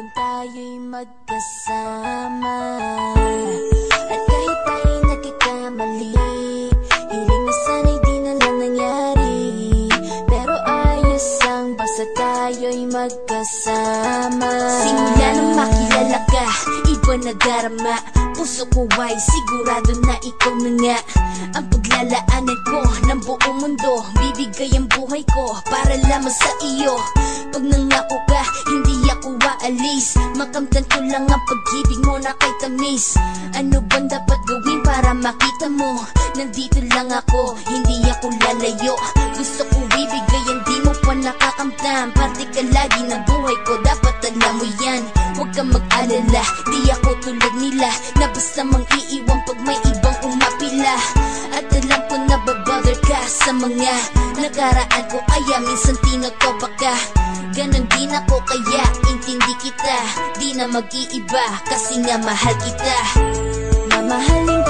Kung tayo'y magkasama. At kahit tayo'y nagkakamali Hiling na sana'y di na lang nangyari. Pero ayos ang basta tayo'y magkasama. Simula nang makilala ka, iba na darama. Puso ko ay sigurado na ikaw na nga. Ang paglalaanan ko ng buong mundo. Bibigay ang buhay ko para lamang sa iyo. Pag nangako ka, hindi ako aalis. Makamtan ko lang ang pag-ibig mo na kay tamis. Ano bang dapat gawin para makita mo? Nandito lang ako, hindi ako lalayo. Gusto ko bibigay ang di mo pa nakakamtam Parte ka lagi ng buhay ko, dapat alam mo yan. Huwag kang mag-alala, di ako tulad nila. Na basta mang iiwan pag may ibang umapila sa mga Nakaraan ko. Kaya minsan tinatopa ka Ganon din ako. Kaya intindi kita Di na mag-iiba. Kasi nga mahal kita. Mamahalin kita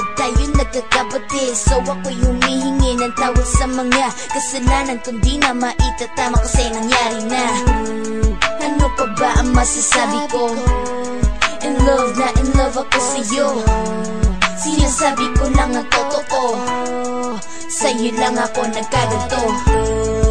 nagkakabati. So ako'y humihingi ng tawad sa mga kasalanan. Kung di na maitatama kasi nangyari na. Ano pa ba ang masasabi ko? In love na in love ako sa'yo. Sinasabi ko lang ang totoo. Sa'yo lang ako nagkaganto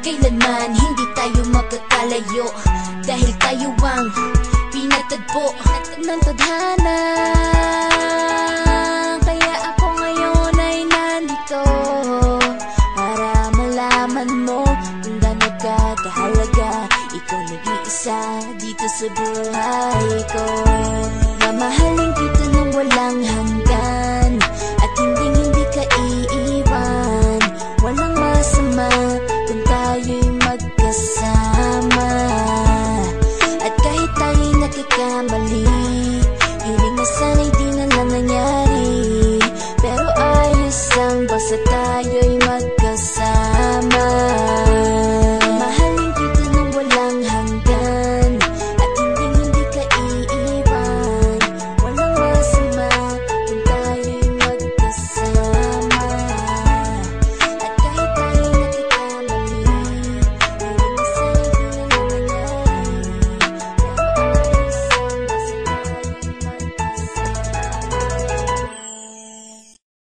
Kailanman hindi tayo magkakalayo Dahil tayo ang pinatagpo ng tadhana Kaya ako ngayon ay nandito Para malaman mo kung gaano ka kahalaga. Ikaw nag-iisa dito sa buhay